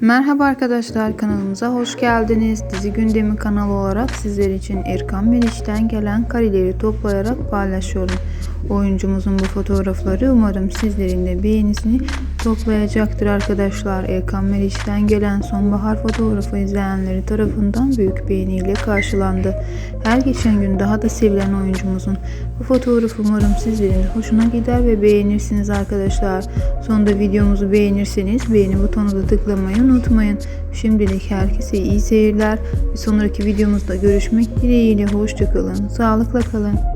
Merhaba arkadaşlar kanalımıza hoş geldiniz. Dizi gündemi kanalı olarak sizler için Erkan Meriç'ten gelen kareleri toplayarak paylaşıyorum. Oyuncumuzun bu fotoğrafları umarım sizlerin de beğenisini toplayacaktır arkadaşlar. Erkan Meriç'ten gelen sonbahar fotoğrafı izleyenleri tarafından büyük beğeniyle karşılandı. Her geçen gün daha da sevilen oyuncumuzun bu fotoğrafı umarım sizlerin hoşuna gider ve beğenirsiniz arkadaşlar. Sonunda videomuzu beğenirseniz beğeni butonuna da tıklamayı unutmayın. Şimdilik herkese iyi seyirler. Bir sonraki videomuzda görüşmek dileğiyle. Hoşçakalın. Sağlıkla kalın.